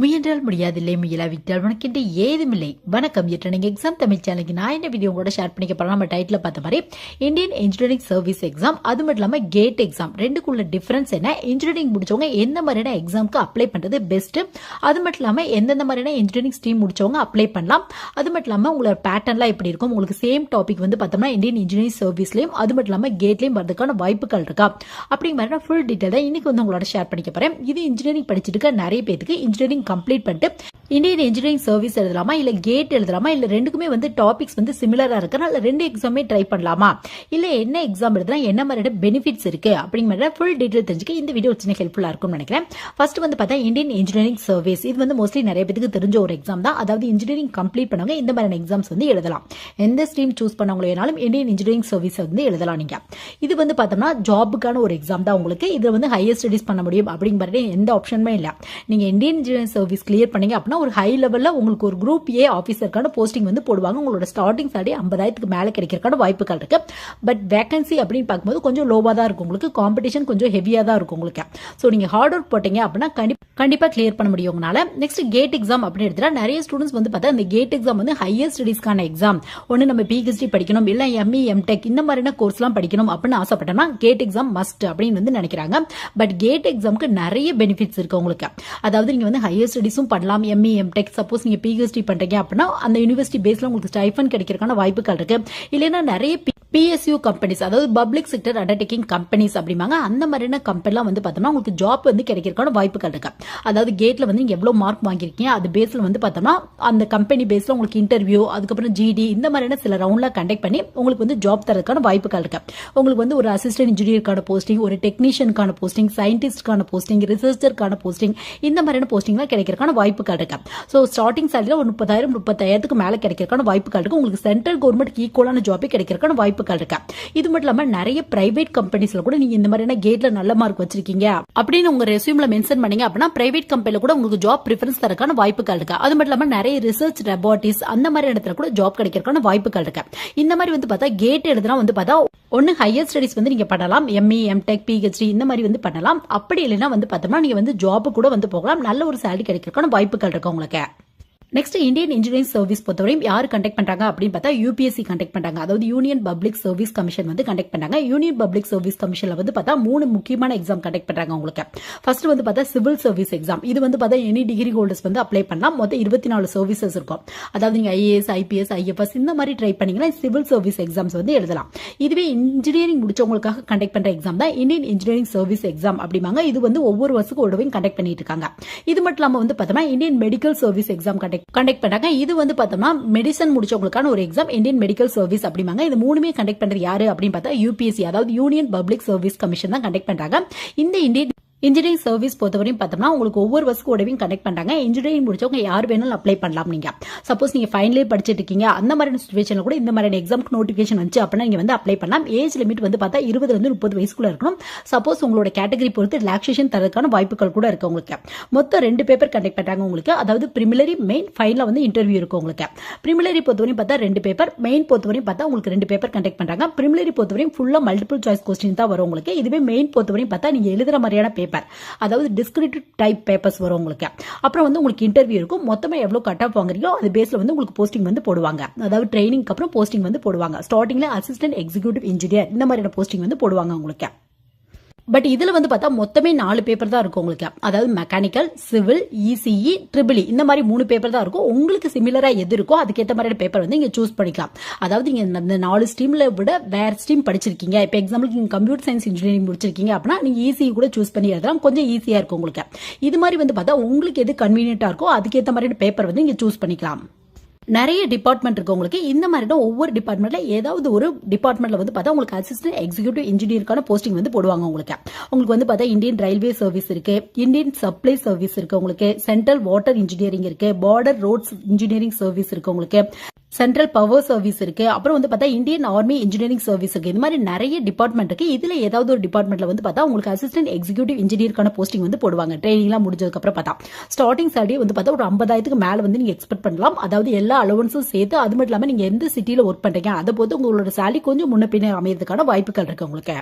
முயன்றால் முடியாதில்லை முயலாவிட்டால் உனக்கென்று ஏதுமில்லை. வணக்கம் எட்டு நீங்கள் எக்ஸாம் தமிழ் சேனலுக்கு நான் என்ன வீடியோ கூட ஷேர் பண்ணிக்க போறேன் நம்ம டைட்டில் பார்த்த மாதிரி இந்தியன் இன்ஜினியரிங் சர்வீஸ் எக்ஸாம் அது மட்டும் இல்லாமல் கேட் எக்ஸாம் ரெண்டுக்குள்ள டிஃபரன்ஸ் என்ன? இன்ஜினியரிங் முடிச்சவங்க எந்த மாதிரியான எக்ஸாம்க்கு அப்ளை பண்ணுறது பெஸ்ட்டு அது மட்டும் இல்லாமல் எந்தெந்த மாதிரியான இன்ஜினியரிங் ஸ்ட்ரீம் முடிச்சவங்க அப்ளை பண்ணலாம். அது மட்டும் இல்லாமல் உங்களோட பேட்டர்ன்லாம் எப்படி இருக்கும்? உங்களுக்கு சேம் டாபிக் வந்து பார்த்தோம்னா இந்தியன் இன்ஜினியரிங் சர்வீஸ்லையும் அது மட்டும் இல்லாமல் கேட்லையும் வரதுக்கான வாய்ப்புகள் இருக்கா? அப்படிங்கிற மாதிரி ஃபுல் டீட்டெயில் தான் இன்னைக்கு வந்து உங்களோட ஷேர் பண்ணிக்க போகிறேன் இது இன்ஜினியரிங் படிச்சிட்டு நிறைய பேருக்கு இன்ஜினியரிங் கம்ப்ளீட் பண்ணிட்டு இந்தியன் இன்ஜினியரிங் சர்வீஸ் எழுதலாமா? இல்ல கேட் எழுதலாமா? இல்ல ரெண்டுக்குமே வந்து டாபிக்ஸ் வந்து சிமிலரா இருக்கனால ரெண்டு எக்ஸாமே ட்ரை பண்ணலாமா? இல்ல என்ன எக்ஸாம் எழுதலாம் என்ன மாதிரியான பெனிஃபிட்ஸ் இருக்கு? அப்படிங்கிற ஃபுல் டீடைல் தெரிஞ்சுக்க இந்த வீடியோ சின்ன ஹெல்ப்ஃபுல்லா இருக்கும்னு நினைக்கிறேன். ஃபர்ஸ்ட் வந்து பார்த்தா இந்தியன் இன்ஜினியரிங் சர்வீஸ் இது வந்து மோஸ்ட்லி நிறைய பேருக்கு தெரிஞ்ச ஒரு எக்ஸாம் தான். அதாவது இன்ஜினியரிங் கம்ப்ளீட் பண்ணவங்க இந்த மாதிரியான எக்ஸாம்ஸ் வந்து எழுதலாம். எந்த ஸ்ட்ரீம் சூஸ் பண்ணவங்களோ வேணாலும் இந்தியன் இன்ஜினியரிங் சர்வீஸ் வந்து எழுதலாம் நீங்க. இது வந்து பார்த்தோம்னா ஜாபுக்கான ஒரு எக்ஸாம் தான் உங்களுக்கு. இதில் வந்து ஹையர் ஸ்டடிஸ் பண்ண முடியும் அப்படிங்கிற எந்த ஆப்ஷனுமே இல்லை. நீங்க இந்தியன் இன்ஜினியரிங் சர்வீஸ் கிளியர் பண்ணீங்க அப்படின்னா ஒரு ஹை லெவலில் உங்களுக்கு ஒரு குரூப் ஏ ஆஃபீஸருக்கான போஸ்டிங் வந்து போடுவாங்க. உங்களோட ஸ்டார்டிங் சாலரி ஐம்பதாயிரத்துக்கு மேலே கிடைக்கிறக்கான வாய்ப்புகள் இருக்கு. பட் வேகன்சி அப்படின்னு பார்க்கும்போது கொஞ்சம் லோவாக தான் இருக்கும். உங்களுக்கு காம்படிஷன் கொஞ்சம் ஹெவியாக தான் இருக்கும் உங்களுக்கு. ஸோ நீங்கள் ஹார்ட் ஒர்க் போட்டீங்க அப்படின்னா கண்டிப்பாக கண்டிப்பாக கிளியர் பண்ண முடியும் உங்களால். நெக்ஸ்ட் கேட் எக்ஸாம் அப்படின்னு எடுத்தால் நிறைய ஸ்டூடெண்ட்ஸ் வந்து பார்த்தா இந்த கேட் எக்ஸாம் வந்து ஹையர் ஸ்டடீஸ்க்கான எக்ஸாம் ஒன்று நம்ம பிஹெச்டி படிக்கணும் இல்லை எம்இ எம்டெக் இந்த மாதிரியான கோர்ஸ்லாம் படிக்கணும் அப்படின்னு ஆசைப்பட்டோம்னா கேட் எக்ஸாம் மஸ்ட் அப்படின்னு வந்து நினைக்கிறாங்க. பட் கேட் எக்ஸாமுக்கு நிறைய பெனிஃபிட்ஸ் இருக்கு உங்களுக்கு. அதாவது நீங்கள் வந்து ஹையர் ஸ்டடிஸும் பண்ணலாம். எம்இ எம்டெக் சப்போஸ் நீங்க பிஹெச்டி பண்றீங்க அப்படின்னா அந்த யூனிவர்சிட்டி பேஸ்ல உங்களுக்கு ஸ்டைஃபன் கிடைக்கிறதுக்கான வாய்ப்புகள் இருக்கு. இல்லைன்னா நிறைய பிஎஸ்யூ கம்பெனிஸ் அதாவது பப்ளிக் செக்டர் அண்டர்டேக்கிங் கம்பெனிஸ் அப்படிம்பாங்க அந்த மாதிரியான கம்பெனிலாம் வந்து பார்த்தோம்னா உங்களுக்கு ஜாப் வந்து கிடைக்கிறதுக்கான வாய்ப்புகள் இருக்கு. அதாவது கேட்ல வந்து நீங்க எவ்வளவு மார்க் வாங்கியிருக்கீங்க அது பேஸ்ல வந்து பார்த்தோம்னா அந்த கம்பெனி பேஸ்ல உங்களுக்கு இன்டர்வியூ அதுக்கப்புறம் ஜிடி இந்த மாதிரியான சில ரவுண்ட்ல கண்டக்ட் பண்ணி உங்களுக்கு வந்து ஜாப் தரதுக்கான வாய்ப்புகள் இருக்கு. உங்களுக்கு வந்து ஒரு அசிஸ்டன்ட் இன்ஜினியருக்கான போஸ்டிங் ஒரு டெக்னீஷியனுக்கான போஸ்டிங் சயின்டிஸ்டுக்கான போஸ்டிங் ரிசர்ச்சருக்கான போஸ்டிங் இந்த மாதிரியான போஸ்டிங்லாம் கிடைக்கிறதுக்கான வாய்ப்புகள் இருக்கு? ஸோ ஸ்டார்டிங் சேலரியில் ஒரு முப்பதாயிரம் முப்பத்தாயிரத்துக்கு மேலே கிடைக்கிறதுக்கான வாய்ப்புகள் இருக்கு. உங்களுக்கு சென்ட்ரல் கவர்மெண்ட் ஈக்குவலான ஜாபே கிடைக்கிறதுக்கான வாய்ப்புகள் இருக்கு? இது மட்டும் இல்லாமல் நிறைய பிரைவேட் கம்பெனிஸ்ல கூட நீங்க இந்த மாதிரியான கேட்ல நல்ல மார்க் வச்சிருக்கீங்க. அப்படின்னு உங்க ரெசியூம்ல மென்ஷன் பண்ணீங்க அப்படின்னா பிரைவேட் கம்பெனில கூட உங்களுக்கு ஜாப் ப்ரிஃபரன்ஸ் தரக்கான வாய்ப்புகள் இருக்கு? அது மட்டும் இல்லாமல் நிறைய ரிசர்ச் லெபார்ட்டிஸ் அந்த மாதிரி இடத்துல கூட ஜாப் கிடைக்கிறதுக்கான வாய்ப்புகள் இருக்கு? இந்த மாதிரி வந்து பார்த்தா கேட் எழுதுனா வந்து பார்த்தா ஒன்னு ஹையர் ஸ்டடிஸ் வந்து நீங்க பண்ணலாம். எம்இ எம்டெக் பிஹெச்டி இந்த மாதிரி வந்து பண்ணலாம். அப்படி இல்லைன்னா வந்து பார்த்தோம்னா நீங்க வந்து ஜாப் கூட வந்து போகலாம். நல்ல ஒரு சேலரி கிடைக்கிறதுக்கான வாய்ப்புகள் இருக்கு உங்களுக்கு. நெக்ஸ்ட் இந்தியன் இன்ஜினியரிங் சர்வீஸ் பொறுத்தவரையும் யார் கண்டக்ட் பண்றாங்க அப்படின்னு பார்த்தா யூபிஎஸ்சி கண்டக்ட் பண்றாங்க. அதாவது யூனியன் பப்ளிக் சர்வீஸ் கமிஷன் வந்து கண்டக்ட் பண்றாங்க. யூனியன் பப்ளிக் சர்வீஸ் கமிஷன்ல வந்து பார்த்தா மூணு முக்கியமான எக்ஸாம் கண்டக்ட் பண்றாங்க உங்களுக்கு ஃபர்ஸ்ட் வந்து பார்த்தா சிவில் சர்வீஸ் எக்ஸாம் இது வந்து பார்த்தா எனி டிகிரி ஹோல்டர்ஸ் வந்து அப்ளை பண்ணலாம். மொத்தம் இருபத்தி நாலு சர்வீசஸ் இருக்கும். அதாவது நீங்க ஐஏஎஸ் ஐபிஎஸ் ஐஎஃப்எஸ் இந்த மாதிரி ட்ரை பண்ணீங்கன்னா சிவில் சர்வீஸ் எக்ஸாம்ஸ் வந்து எழுதலாம். இதுவே இன்ஜினியரிங் முடிச்சவங்களுக்காக கண்டக்ட் பண்ற எக்ஸாம் தான் இந்தியன் இன்ஜினியரிங் சர்வீஸ் எக்ஸாம் அப்படிம்பாங்க. இது வந்து ஒவ்வொரு வருஷத்துக்கு ஒரு கண்டக்ட் பண்ணிட்டு இருக்காங்க. இது மட்டும் இல்லாம வந்து பார்த்தோம்னா Indian medical service exam conduct conduct பண்றாங்க. இது வந்து பார்த்தோம்னா மெடிசன் முடிச்சவங்களுக்கான ஒரு எக்ஸாம் இந்தியன் மெடிக்கல் சர்வீஸ் அப்படிம்பாங்க. இது மூணுமே கண்டக்ட் பண்றது யாரு அப்படின்னு பார்த்தா யூபிஎஸ்சி அதாவது யூனியன் பப்ளிக் சர்வீஸ் கமிஷன் தான் கண்டக்ட் பண்றாங்க. இந்த இந்தியன் இன்ஜினியரிங் சர்வீஸ் பொறுத்தவரையும் பார்த்தோம்னா உங்களுக்கு ஒவ்வொரு வருஷம் உடவையும் கனெக்ட் பண்றாங்க. இன்ஜினியரிங் முடிச்சவங்க யார் வேணாலும் அப்ளை பண்ணலாம் நீங்க. சப்போஸ் நீங்க ஃபைனல் இயர் படிச்சுட்டு இருக்கீங்க. அந்த மாதிரியான சுச்சுவேஷனில் கூட இந்த மாதிரியான எக்ஸாம்க்கு நோட்டிஃபிகேஷன் வந்துச்சு அப்படின்னா நீங்க வந்து அப்ளை பண்ணலாம். ஏஜ் லிமிட் வந்து பார்த்தா இருபதுல இருந்து முப்பது வயசுக்குள்ள இருக்கணும். சப்போஸ் உங்களோட கேட்டகரி பொறுத்து ரிலாக்ஸேஷன் தரதுக்கான வாய்ப்புகள் கூட இருக்கு உங்களுக்கு. மொத்தம் ரெண்டு பேப்பர் கண்டக்ட் பண்ணுறாங்க உங்களுக்கு. அதாவது பிரிமிலரி மெயின் ஃபைனல் வந்து இன்டர்வியூ இருக்கும் உங்களுக்கு. பிரிமிலரி பொறுத்தவரையும் பார்த்தா ரெண்டு பேப்பர் மெயின் பொறுத்தவரையும் பார்த்தா உங்களுக்கு ரெண்டு பேப்பர் கண்டக்ட் பண்ணுறாங்க பிரிமிலரி பொறுத்தவரையும் ஃபுல்லாக மல்டிபிள் சாய்ஸ் கொஸ்டின் தான் வரும் உங்களுக்கு. இதுவே மெயின் பொறுத்தவரையும் பார்த்தா நீங்க எழுதுற மாதிரியான பேப்பர் அதாவது டிஸ்கிரிப்டிவ் டைப் பேப்பர்ஸ் வரும் உங்களுக்கு. அப்புறம் வந்து உங்களுக்கு இன்டர்வியூ இருக்கும். மொத்தமாக எவ்வளோ கட் ஆஃப் வாங்குறீங்களோ அது பேஸில் வந்து உங்களுக்கு போஸ்டிங் வந்து போடுவாங்க. அதாவது ட்ரைனிங்க்கு அப்புறம் போஸ்டிங் வந்து போடுவாங்க. ஸ்டார்டிங்ல அசிஸ்டன்ட் எக்ஸிக்யூட்டிவ் இன்ஜினியர் இந்த மாதிரியான போஸ்டிங் வந்து போடுவாங்க உங்களுக்கு. பட் இதில் வந்து பார்த்தா மொத்தமே நாலு பேப்பர் தான் இருக்கும் உங்களுக்கு. அதாவது மெக்கானிக்கல் சிவில் இசிஇ ட்ரிபிள் இந்த மாதிரி மூணு பேப்பர் தான் இருக்கும். உங்களுக்கு சிமிலராக எது இருக்கோ அதுக்கேற்ற மாதிரியான பேப்பர் வந்து இங்கே சூஸ் பண்ணிக்கலாம். அதாவது நீங்கள் இந்த நாலு ஸ்ட்ரீமில் விட வேறு ஸ்ட்ரீம் படிச்சிருக்கீங்க. இப்போ எக்ஸாம்பிளுக்கு நீங்கள் கம்ப்யூட்டர் சயின்ஸ் இன்ஜினியரிங் முடிச்சிருக்கீங்க அப்படின்னா நீங்கள் இசிஇ கூட சூஸ் பண்ணி எழுதலாம். கொஞ்சம் ஈஸியாக இருக்கும் உங்களுக்கு. இது மாதிரி வந்து பார்த்தா உங்களுக்கு எது கன்வீனியண்ட்டாக இருக்கோ அதுக்கேற்ற மாதிரியான பேப்பர் வந்து இங்கே சூஸ் பண்ணிக்கலாம். நிறைய டிபார்ட்மெண்ட் இருக்கு உங்களுக்கு. இந்த மாதிரி தான் ஒவ்வொரு டிபார்ட்மெண்ட்ல ஏதாவது ஒரு டிபார்ட்மெண்ட்ல வந்து பார்த்தா உங்களுக்கு அசிஸ்டன்ட் எக்ஸிக்யூட்டிவ் இன்ஜினியருக்கான போஸ்டிங் வந்து போடுவாங்க உங்களுக்கு. உங்களுக்கு வந்து பார்த்தா இந்தியன் ரயில்வே சர்வீஸ் இருக்கு இந்தியன் சப்ளை சர்வீஸ் இருக்கு உங்களுக்கு சென்ட்ரல் வாட்டர் இன்ஜினியரிங் இருக்கு பார்டர் ரோட்ஸ் இன்ஜினியரிங் சர்வீஸ் இருக்கு உங்களுக்கு. சென்ட்ரல் பவர் சர்வீஸ் இருக்கு. அப்புறம் வந்து பார்த்தா இந்தியன் ஆர்மி இன்ஜினியரிங் சர்வீஸ் இருக்கு. இது மாதிரி நிறைய டிபார்ட்மெண்ட் இருக்கு. இதுல ஏதாவது ஒரு டிபார்ட்மெண்ட்ல வந்து பார்த்தா உங்களுக்கு அசிஸ்டன்ட் எக்ஸிக்யூட்டிவ் இன்ஜினியருக்கான போஸ்டிங் வந்து போடுவாங்க. ட்ரைனிங்லாம் முடிஞ்சதுக்கு அப்புறம் பார்த்தா. ஸ்டார்டிங் சாலரி வந்து பார்த்தா ஒரு ஐம்பதாயிரத்துக்கு மேல வந்து நீங்க எக்ஸ்பெக்ட் பண்ணலாம். அதாவது எல்லா அலவன்ஸும் சேர்த்து அது மட்டும் இல்லாம நீங்க எந்த சிட்டியில ஒர்க் பண்றீங்க அதை பொறுத்து உங்களோட சேலரி கொஞ்சம் முன்ன பின்ன அமையறதுக்கான வாய்ப்புகள் இருக்கு உங்களுக்கு.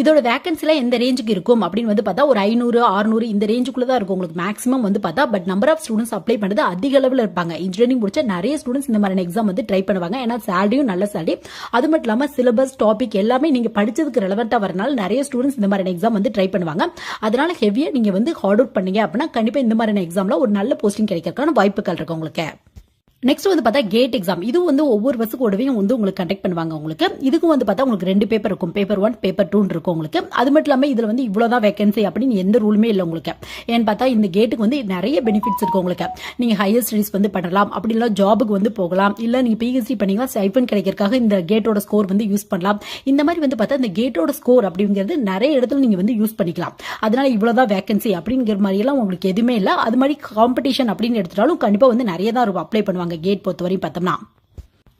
இதோட வேகன்சிலாம் எந்த ரேஞ்சுக்கு இருக்கும் அப்படின்னு வந்து பார்த்தா ஒரு ஐநூறு ஆறுநூறு இந்த ரேஞ்சுக்குள்ள தான் இருக்கும் உங்களுக்கு மேக்ஸிமம் வந்து பார்த்தா. But number of students apply பண்ணுறது அதிக அளவில் இருப்பாங்க. இன்ஜினியரிங் முடிச்ச நிறைய ஸ்டூடெண்ட்ஸ் இந்த மாதிரியான எக்ஸாம் வந்து ட்ரை பண்ணுவாங்க. ஏன்னா சேலரியும் நல்ல சேலரி அது மட்டும் இல்லாமல் சிலபஸ் டாபிக் எல்லாமே நீங்க படிச்சதுக்கு ரெலவெண்ட்டாக வரனால நிறைய ஸ்டூடெண்ட்ஸ் இந்த மாதிரியான எக்ஸாம் வந்து ட்ரை பண்ணுவாங்க. அதனால ஹெவியாக நீங்க வந்து ஹார்ட் அவுட் பண்ணீங்க அப்படின்னா கண்டிப்பாக இந்த மாதிரியான எக்ஸாம்ல ஒரு நல்ல போஸ்டிங் கிடைக்கிறதுக்கான வாய்ப்புகள் இருக்கு உங்களுக்கு. நெக்ஸ்ட் வந்து பார்த்தா கேட் எக்ஸாம் இது வந்து ஒவ்வொரு வருஷம் கூடவையும் வந்து உங்களுக்கு கண்டக்ட் பண்ணுவாங்க உங்களுக்கு. இதுக்கும் வந்து பார்த்தா உங்களுக்கு ரெண்டு பேப்பர் இருக்கும். பேப்பர் ஒன் பேப்பர் டூ இருக்கும் உங்களுக்கு. அது மட்டும் இல்லாமல் இதில் வந்து இவ்வளோதான் வேகன்சி அப்படின்னு எந்த ரூலுமே இல்லை உங்களுக்கு. ஏன்னு பார்த்தா இந்த கேட்டுக்கு வந்து நிறைய பெனிஃபிட்ஸ் இருக்கு உங்களுக்கு. நீங்கள் ஹையர் ஸ்டடிஸ் வந்து பண்ணலாம். அப்படி இல்லை ஜாபுக்கு வந்து போகலாம். இல்லை நீங்கள் பிஹெச்டி பண்ணீங்கன்னா ஸ்டைஃபன் கிடைக்கிறதுக்காக இந்த கேட்டோட ஸ்கோர் வந்து யூஸ் பண்ணலாம். இந்த மாதிரி வந்து பார்த்தா இந்த கேட்டோட ஸ்கோர் அப்படிங்கிறது நிறைய இடத்துல நீங்கள் வந்து யூஸ் பண்ணிக்கலாம். அதனால இவ்வளோதான் வேகன்சி அப்படிங்கிற மாதிரியெல்லாம் உங்களுக்கு எதுவுமே இல்லை. அது மாதிரி காம்படிஷன் அப்படின்னு எடுத்துட்டாலும் கண்டிப்பாக வந்து நிறைய தான் அப்ளை பண்ணுவாங்க. கேட் பொறுத்தவரையும் பார்த்தோம்னா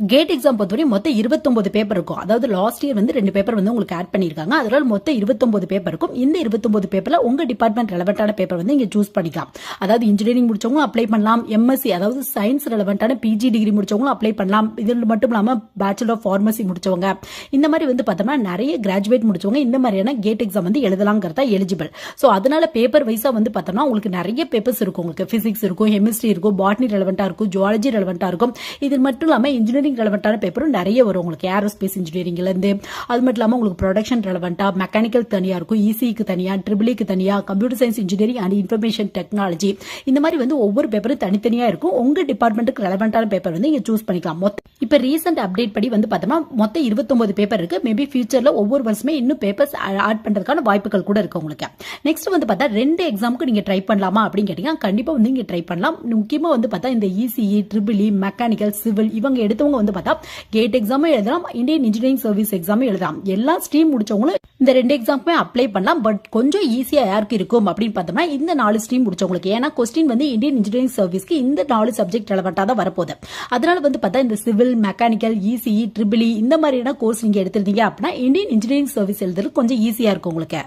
கேட் எக்ஸாம் பொறுத்தவரை மொத்தம் இருபத்தொன்பது பேப்பர் இருக்கும். அதாவது லாஸ்ட் இயர் வந்து ரெண்டு பேப்பர் வந்து உங்களுக்கு ஆட் பண்ணியிருக்காங்க. அதனால மொத்தம் இருபத்தொன்பது பேப்பர் இருக்கும். இந்த இருபத்தொன்பது பேப்பரில் உங்க டிபார்ட்மெண்ட் ரெலவெண்டான பேப்பர் வந்து இங்கே சூஸ் பண்ணிக்கலாம். அதாவது இன்ஜினியரிங் முடிச்சவங்க அப்ளை பண்ணலாம். எம்எஸ்சி அதாவது சயின்ஸ் ரெலவெண்டான பிஜி டிகிரி முடிச்சவங்களும் அப்ளை பண்ணலாம். இதில் மட்டும் இல்லாமல் பேச்சுலர் ஆஃப் ஃபார்மசி முடிச்சவங்க. இந்த மாதிரி வந்து பார்த்தோம்னா நிறைய கிராஜுவேட் முடிச்சவங்க இந்த மாதிரியான கேட் எக்ஸாம் வந்து எழுதலாங்கிறதா எலிஜிபிள் ஸோ அதனால பேப்பர் வைஸாக வந்து பார்த்தோம்னா உங்களுக்கு நிறைய பேப்பர்ஸ் இருக்கும். உங்களுக்கு பிசிக்ஸ் இருக்கும் கெமிஸ்ட்ரி இருக்கும் பாட்னி ரெலவெண்டா இருக்கும் ஜுவாலஜி ரெலவெண்டா இருக்கும். இது மட்டும் இல்லாமல் இன்ஜினியரிங் ரெலவெண்டான பேப்பரும் நிறைய வரும். உங்களுக்கு ஏரோஸ்பேஸ் இன்ஜினியரிங்ல இருந்து அது மட்டும் இல்லாம உங்களுக்கு ப்ரொடக்ஷன் ரெலவெண்டா மெக்கானிக்கல் தனியா இருக்கும் இசிக்கு தனியா ட்ரிபிளிக்கு e தனியா computer science engineering and information technology இந்த மாதிரி வந்து ஒவ்வொரு பேப்பரும் தனித்தனியா இருக்கும். உங்க டிபார்ட்மெண்ட்டுக்கு ரெலவெண்டான பேப்பர் வந்து இங்க சூஸ் பண்ணிக்கலாம். மொத்த இப்ப ரீசெண்ட் அப்டேட் படி வந்து பார்த்தோம்னா மொத்தம் இருபத்தொன்பது பேப்பர் இருக்கு. மேபி ஃபியூச்சர்ல ஒவ்வொரு வருஷமே இன்னும் பேப்பர்ஸ் ஆட் பண்றதுக்கான வாய்ப்புகள் கூட இருக்கு உங்களுக்கு. நெக்ஸ்ட் வந்து பார்த்தா ரெண்டு எக்ஸாமுக்கு நீங்க ட்ரை பண்ணலாமா அப்படின்னு கேட்டீங்கன்னா கண்டிப்பா வந்து நீங்க ட்ரை பண்ணலாம். முக்கியமா வந்து பார்த்தா இந்த இசிஇ ட்ரிபிளி மெக்கானிக்கல் சிவில் இவங்க எடுத்தவங்க வந்து பார்த்தா கேட் எக்ஸாமும் எழுதலாம் இந்தியன் இன்ஜினியரிங் சர்வீஸ் எக்ஸாமும் எழுதலாம். எல்லா ஸ்ட்ரீம் முடிச்சவங்களும் இந்த ரெண்டு எக்ஸாமுக்குமே அப்ளை பண்ணலாம். பட் கொஞ்சம் ஈஸியா யாருக்கு இருக்கும் அப்படின்னு பார்த்தோம்னா இந்த நாலு ஸ்ட்ரீம் முடிச்சவங்களுக்கு. ஏன்னா கொஸ்டின் வந்து இந்தியன் இன்ஜினியரிங் சர்வீஸ்க்கு இந்த நாலு சப்ஜெக்ட் ரெலவெண்டா தான் வரப்போகுது. அதனால வந்து பார்த்தா இந்த சிவில் மெக்கானிக்கல் இசிஇ ட்ரிபிளி இந்த மாதிரியான கோர்ஸ் நீங்க எடுத்திருந்தீங்க அப்படின்னா இந்தியன் இன்ஜினியரிங் சர்வீஸ் எழுதுறது கொஞ்சம் ஈஸியா இருக்கும் உங்களுக்கு.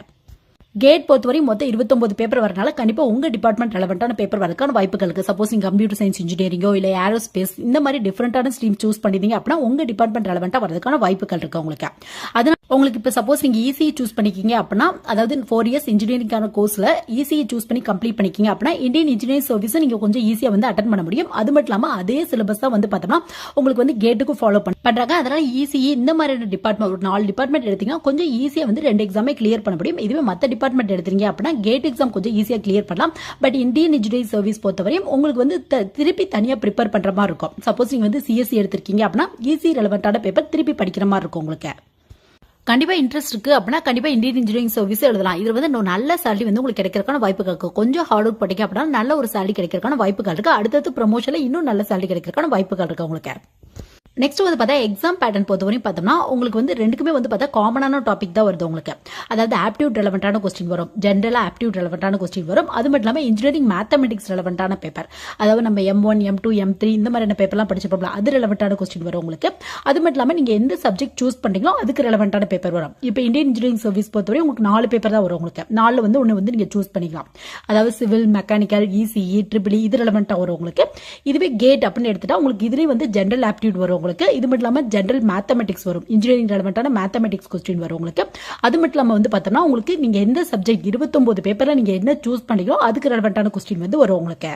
கேட் பொறுத்தவரை மொத்தம் இருபத்தொன்பது பேப்பர் வரனால கண்டிப்பா உங்க டிபார்ட்மெண்ட் ரெலவெண்ட்டான பேப்பர் வரதுக்கான வாய்ப்புகள் இருக்கு சப்போஸ் நீங்க கம்ப்யூட்டர் சயின்ஸ் இன்ஜினியரிங்கோ இல்லை ஏரோஸ்பேஸ் இந்த மாதிரி டிஃப்ரெண்டான ஸ்ட்ரீம் சூஸ் பண்ணிருந்தீங்க அப்படின்னா உங்க டிபார்ட்மெண்ட் ரெலவெண்ட்டாக வரதுக்கான வாய்ப்புகள் இருக்கு உங்களுக்கு. அதனால உங்களுக்கு இப்போ சப்போஸ் நீங்கள் ஈஸியை சூஸ் பண்ணிக்கிங்க அப்படின்னா அதாவது ஃபோர் இயர்ஸ் இன்ஜினியரிங்கான கோர்ஸில் ஈஸியை சூஸ் பண்ணி கம்ப்ளீட் பண்ணிக்கிங்க அப்படின்னா இந்தியன் இன்ஜினியரிங் சர்வீஸை நீங்கள் கொஞ்சம் ஈஸியாக வந்து அட்டன் பண்ண முடியும். அது மட்டும் இல்லாமல் அதே சிலபஸ் தான் வந்து பார்த்தோம்னா உங்களுக்கு வந்து கேட்டுக்கும் ஃபாலோ பண்ண பண்ணுறாங்க அதனால் ஈஸியை இந்த மாதிரியான டிபார்ட்மெண்ட் ஒரு நாலு டிபார்ட்மெண்ட் எடுத்தீங்கன்னா கொஞ்சம் ஈஸியாக வந்து ரெண்டு எக்ஸாமே கிளியர் பண்ண முடியும். இதுவே மற்ற டிபார்ட்மெண்ட் எடுத்தீங்க அப்படின்னா கேட் எக்ஸாம் கொஞ்சம் ஈஸியாக கிளியர் பண்ணலாம். பட் இந்தியன் இன்ஜினியரிங் சர்வீஸ் பொறுத்தவரையும் உங்களுக்கு வந்து த- திருப்பி தனியாக ப்ரிப்பேர் பண்ணுற மாதிரி இருக்கும். சப்போஸ் நீங்கள் வந்து சிஎஸ்சி எடுத்திருக்கீங்க அப்படின்னா ஈஸி ரெலவெண்டான பேப்பர் திருப்பி படிக்கிற மாதிரி இருக்கும் உங்களுக்கு. கண்டிப்பா இன்ட்ரெஸ்ட் இருக்கு அப்படின்னா கண்டிப்பா இந்தியன் இன்ஜினியரிங் சர்வீஸ் எழுதலாம். இது வந்து நல்ல சேலரி வந்து உங்களுக்கு கிடைக்கிறதுக்கான வாய்ப்புகள் இருக்கு. கொஞ்சம் ஹார்ட் ஒர்க் படிக்க அப்படின்னா நல்ல ஒரு சேலரி கிடைக்கிறதுக்கான வாய்ப்புகள் இருக்கு. அடுத்தது ப்ரமோஷனில் இன்னும் நல்ல சேலரி கிடைக்கிறதுக்கான வாய்ப்புகள் இருக்கு உங்களுக்கு. நெக்ஸ்ட் வந்து பார்த்தா எக்ஸாம் பேட்டர்ன் பொறுத்தவரையும் பார்த்தோம்னா உங்களுக்கு வந்து ரெண்டுக்குமே வந்து பார்த்தா காமனான டாபிக் தான் வருது உங்களுக்கு. அதாவது ஆப்டியூட் ரெலவெண்டான கொஸ்டின் வரும். ஜென்ரலாக ஆப்டியூட் ரெலவெண்டான கொஸ்டின் வரும். அது மட்டும் இல்லாமல் இன்ஜினியரிங் மேத்தமெட்டிக்ஸ் ரெலவெண்டான பேப்பர் அதாவது நம்ம M one M two M three இந்த மாதிரியான பேப்பர்லாம் படிச்சிருப்போம்ல அது ரெலவெண்டான கொஸ்டின் வரும் உங்களுக்கு. அது மட்டும் இல்லாமல் நீங்கள் எந்த சப்ஜெக்ட் சூஸ் பண்ணுறீங்களோ அதுக்கு ரெலவெண்டான பேப்பர் வரும். இப்போ இந்தியன் இன்ஜினியரிங் சர்வீஸ் பொறுத்தவரை உங்களுக்கு நாலு பேப்பர் தான் வரும் உங்களுக்கு. நாலு வந்து ஒன்று வந்து நீங்கள் சூஸ் பண்ணிக்கலாம். அதாவது சிவில் மெக்கானிக்கல் இசிஇ ட்ரிபிளி இது ரெலவெண்ட்டாக வரும் உங்களுக்கு. இதுவே கேட் அப்படின்னு எடுத்துட்டா உங்களுக்கு இதுலேயே வந்து ஜென்ரல் ஆப்டியூட் வரும் உங்களுக்கு. இது மட்டும் இல்லாமல் ஜென்ரல் மேத்தமெட்டிக்ஸ் வரும். இன்ஜினியரிங் ரெலவெண்ட்டான மேத்தமெட்டிக்ஸ் கொஸ்டின் வரும் உங்களுக்கு. அது மட்டும் இல்லாமல் வந்து பார்த்தோம்னா உங்களுக்கு நீங்கள் எந்த சப்ஜெக்ட் இருபத்தொம்போது பேப்பரில் நீங்கள் என்ன சூஸ் பண்ணீங்களோ அதுக்கு ரெலவெண்ட்டான கொஸ்டின் வந்து வரும் உங்களுக்கு.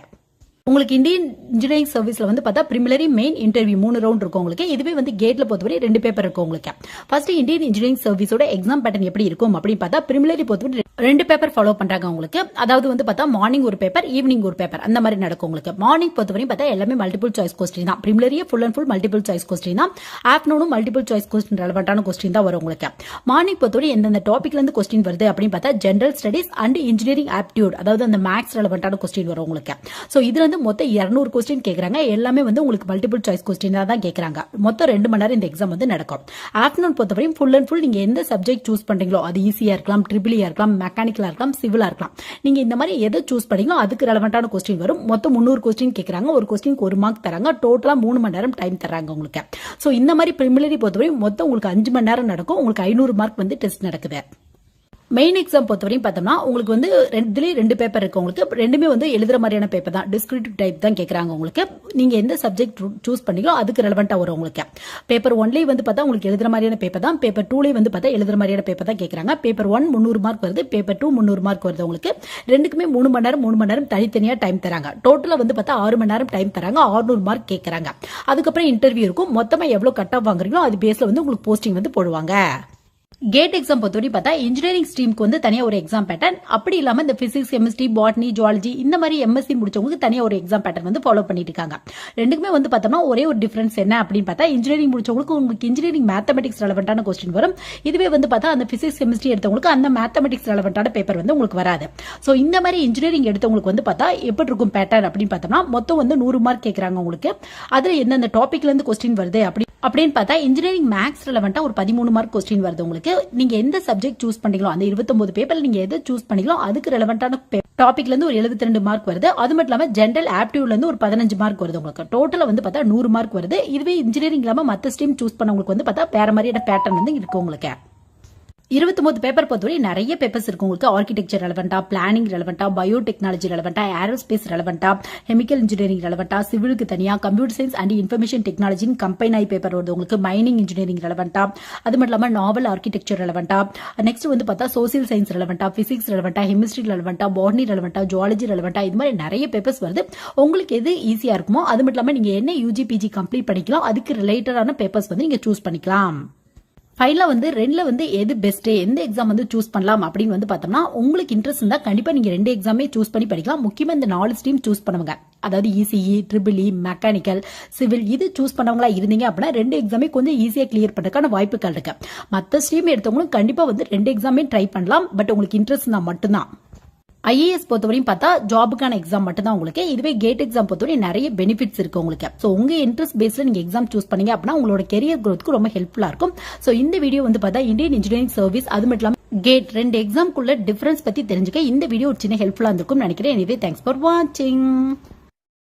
உங்களுக்கு இந்தியன் இன்ஜினியரிங் சர்வீஸ்ல வந்து பார்த்தா பிரிமிலரி மெயின் இன்டர்வியூ மூணு ரவுண்ட் இருக்கும் உங்களுக்கு. இதுவே வந்து கேட்ல பொறுத்தவரை ரெண்டு பேப்பர் இருக்கும் உங்களுக்கு. ஃபர்ஸ்ட் இந்தியன் இன்ஜினியரிங் சர்வீஸோட எக்ஸாம் பேட்டர்ன் எப்படி இருக்கும் அப்படின்னு பார்த்தா பிரிமிலரி பொறுத்தவரை ரெண்டு பேப்பர் ஃபாலோ பண்றாங்க உங்களுக்கு. அதாவது வந்து பார்த்தா மார்னிங் ஒரு பேப்பர் ஈவினிங் ஒரு பேப்பர் அந்த மாதிரி நடக்கும் உங்களுக்கு. மார்னிங் பொறுத்தவரையும் பார்த்தா எல்லாமே மல்டிபிள் சாய்ஸ் கொஸ்டின் தான். பிரிமிலரியே full and full multiple choice question தான். ஆஃப்டர்நூனும் மல்டிபிள் சாய்ஸ் கொஸ்டின் ரெலவெண்டான கொஸ்டின் தான் வரும் உங்களுக்கு. மார்னிங் பொறுத்தவரை எந்தெந்த டாபிக்ல இருந்து கொஸ்டின் வருது அப்படின்னு பார்த்தா general studies and engineering aptitude அதாவது அந்த மேக்ஸ் ரெலவெண்டான கொஸ்டின் வரும் உங்களுக்கு. ஸோ இதுல வந்து மொத்தம் இரநூறு கொஸ்டின் கேட்குறாங்க எல்லாமே வந்து உங்களுக்கு மல்டிபிள் சாய்ஸ் கொஸ்டின் தான் கேட்குறாங்க மொத்தம் ரெண்டு மணி நேரம் இந்த எக்ஸாம் வந்து நடக்கும். ஆஃப்டர்நூன் பொறுத்தவரையும் ஃபுல் அண்ட் ஃபுல் நீங்க எந்த சப்ஜெக்ட் சூஸ் பண்றீங்களோ அது ஈஸியா இருக்கலாம் ட்ரிபிளியா e இருக்கலாம் மெக்கானிக்கலா இருக்கலாம் சிவிலாக இருக்கலாம். நீங்க இந்த மாதிரி எதை சூஸ் பண்ணீங்களோ அதுக்கு ரெலவெண்ட்டான கொஸ்டின் வரும். மொத்தம் முந்நூறு கொஸ்டின் கேட்குறாங்க ஒரு கொஸ்டினுக்கு ஒரு மார்க் தராங்க. டோட்டலாக மூணு மணி நேரம் டைம் தராங்க உங்களுக்கு. ஸோ இந்த மாதிரி ப்ரிமிலரி பொறுத்தவரையும் மொத்தம் உங்களுக்கு அஞ்சு மணி நேரம் நடக்கும். உங்களுக்கு ஐநூறு மார்க் வந்து டெஸ்ட் நடக்குது. மெயின் எக்ஸாம் பொறுத்தவரையும் பார்த்தோம்னா உங்களுக்கு வந்து ரெண்டுலேயும் ரெண்டு பேப்பர் இருக்கு உங்களுக்கு. ரெண்டுமே வந்து எழுதுற மாதிரியான பேப்பர் தான். டிஸ்கிரிப்டிவ் டைப் தான் கேட்குறாங்க உங்களுக்கு. நீங்கள் எந்த சப்ஜெக்ட் சூஸ் பண்ணீங்களோ அதுக்கு ரெலவெண்ட்டாக வரும் உங்களுக்கு. பேப்பர் ஒன்லேயே வந்து பார்த்தா உங்களுக்கு எழுதுற மாதிரியான பேப்பர் தான். பேப்பர் டூலேயே வந்து பார்த்தா எழுதுற மாதிரியான பேப்பர் தான் கேட்குறாங்க பேப்பர் ஒன் முந்நூறு மார்க் வருது. பேப்பர் டூ முந்நூறு மார்க் வருது உங்களுக்கு. ரெண்டுக்குமே மூணு மணி நேரம் மூணு மணி நேரம் தனித்தனியாக டைம் தராங்க. டோட்டலாக வந்து பார்த்தா ஆறு மணி நேரம் டைம் தராங்க. ஆறுநூறு மார்க் கேட்குறாங்க அதுக்கப்புறம் இன்டர்வியூ இருக்கும். மொத்தமாக எவ்வளோ கட் ஆஃப் வாங்குறீங்களோ அது பேஸில் வந்து உங்களுக்கு போஸ்டிங் வந்து போடுவாங்க. கேட் எக்ஸாம் பொறுத்தவரை பார்த்தா இன்ஜினியரிங் ஸ்ட்ரீமுக்கு வந்து தனியாக ஒரு எக்ஸாம் பேட்டர்ன் அப்படி இல்லாமல் இந்த பிசிக்ஸ் கெமிஸ்ட்ரி பாட்னி ஜுவாலஜி இந்த மாதிரி எம்எஸ்சி முடிச்சவங்களுக்கு தனியாக ஒரு எக்ஸாம் பேட்டர்ன் வந்து ஃபாலோ பண்ணிட்டு இருக்காங்க. ரெண்டுக்குமே வந்து பார்த்தோம்னா ஒரே ஒரு டிஃபரன்ஸ் என்ன அப்படின்னு பார்த்தா இன்ஜினியரிங் முடிச்சவங்களுக்கு உங்களுக்கு இன்ஜினியரிங் மேத்தமெட்டிக்ஸ் ரெலவெண்டான கொஸ்டின் வரும். இதுவே வந்து பார்த்தா அந்த பிசிக்ஸ் கெமிஸ்ட்ரி எடுத்தவங்களுக்கு அந்த மேத்தமெட்டிக்ஸ் ரெலவெண்டான பேப்பர் வந்து உங்களுக்கு வராது. ஸோ இந்த மாதிரி இன்ஜினியரிங் எடுத்தவங்களுக்கு வந்து பார்த்தா எப்படி இருக்கும் பேட்டர்ன் அப்படின்னு பார்த்தோம்னா மொத்தம் வந்து நூறு மார்க் கேட்குறாங்க உங்களுக்கு. அதில் எந்தெந்த டாப்பிக்லேருந்து கொஸ்டின் வருது அப்படி அப்படின்னு பார்த்தா இன்ஜினியரிங் மேக்ஸ் ரெலவெண்டா ஒரு பதிமூணு மார்க் கொஸ்டின் வருது உங்களுக்கு. நீங்க எந்த சப்ஜெக்ட் சூஸ் பண்ணீங்களோ அந்த இருபத்தொன்பது பேப்பரில் நீங்க எதை சூஸ் பண்ணீங்களோ அதுக்கு ரெலவெண்டான டாபிக்ல இருந்து ஒரு எழுபத்தி ரெண்டு மார்க் வருது. அது மட்டும் இல்லாம ஜென்ரல் ஆப்டியூட்லேருந்து இருந்து ஒரு பதினஞ்சு மார்க் வருது உங்களுக்கு. டோட்டலா வந்து பார்த்தா நூறு மார்க் வருது. இதுவே இன்ஜினியரிங் இல்லாம மத்த ஸ்ட்ரீம் சூஸ் பண்ணவங்களுக்கு வந்து பார்த்தா வேற மாதிரியான பேட்டர்ன் வந்து இருக்கு உங்களுக்கு. இருபத்தொன்பது பேப்பர் பொறுத்தவரை நிறைய பேப்பர்ஸ் இருக்கு உங்களுக்கு ஆர்கிடெக்சர் ரெலவெண்டா பிளானிங் ரெலவெண்டா பயோடெக்னாலஜி ரெலவெண்டா ஏரோஸ்பேஸ் ரெலவெண்டா கெமிக்கல் இன்ஜினியரிங் ரெலவெண்டா சிவிலுக்கு தனியா கம்ப்யூட்டர் சயின்ஸ் அண்ட் இன்ஃபர்மேஷன் டெக்னாலஜின்னு கம்பைன் ஆகி பேப்பர் வருது உங்களுக்கு மைனிங் இன்ஜினியரிங் ரெலவெண்டா அது மட்டும் இல்லாமல் நாவல் ஆர்கிடெக்சர் ரெலவெண்டா நெக்ஸ்ட் வந்து பார்த்தா சோசியல் சயின்ஸ் ரெலவெண்டா பிசிக்ஸ் ரெலவெண்டா ஹெமிஸ்ட்ரி ரெலவெண்டா பாட்னி ரெலவெண்டா ஜுவாலஜி ரெலவெண்டா இது மாதிரி நிறைய பேப்பர்ஸ் வருது உங்களுக்கு எது ஈஸியா இருக்குமோ அது மட்டும் இல்லாமல் நீங்க என்ன யூஜி பிஜி கம்ப்ளீட் பண்ணிக்கலாம் அதுக்கு ரிலேட்டடான பேப்பர்ஸ் வந்து நீங்க சூஸ் பண்ணிக்கலாம் ஃபைனலாக வந்து ரெண்டுல வந்து எது பெஸ்ட்டு எந்த எக்ஸாம் வந்து சூஸ் பண்ணலாம் அப்படின்னு வந்து பார்த்தோம்னா உங்களுக்கு இன்ட்ரெஸ்ட் இருந்தால் கண்டிப்பாக நீங்கள் ரெண்டு எக்ஸாமே சூஸ் பண்ணி படிக்கலாம். முக்கியமாக இந்த நாலு ஸ்ட்ரீம் சூஸ் பண்ணுவாங்க. அதாவது ECE triple E mechanical civil இது சூஸ் பண்ணவங்களா இருந்தீங்க அப்படின்னா ரெண்டு எக்ஸாமே கொஞ்சம் ஈஸியாக கிளியர் பண்ணுறதுக்கான வாய்ப்புகள் இருக்கு. மற்ற ஸ்ட்ரீம் எடுத்தவங்களும் கண்டிப்பாக வந்து ரெண்டு எக்ஸாமே ட்ரை பண்ணலாம். பட் உங்களுக்கு இன்ட்ரெஸ்ட் இருந்தால் மட்டும்தான். ஐஏஎஸ் பொறுத்தவரையும் பார்த்தா ஜாபுக்கான எக்ஸாம் மட்டும் தான் உங்களுக்கு. இதுவே கேட் எக்ஸாம் பொறுத்தவரை நிறைய பெனிஃபிட்ஸ் இருக்கு உங்களுக்கு. ஸோ உங்க இன்ட்ரெஸ்ட் பேஸ்ல நீங்க எக்ஸாம் சூஸ் பண்ணீங்க அப்படின்னா உங்களோட கெரியர் growthக்கு ரொம்ப ஹெல்ப்ஃபுல்லா இருக்கும். ஸோ இந்த வீடியோ வந்து பார்த்தா இந்தியன் இன்ஜினியரிங் சர்வீஸ் அது மட்டும் இல்லாமல் கேட் ரெண்டு எக்ஸாம்குள்ள டிஃபரன்ஸ் பத்தி தெரிஞ்சுக்க இந்த வீடியோ ஒரு சின்ன ஹெல்ப்ஃபுல்லா இருந்திருக்கும் நினைக்கிறேன். எனவே தேங்க்ஸ் ஃபார் வாட்சிங்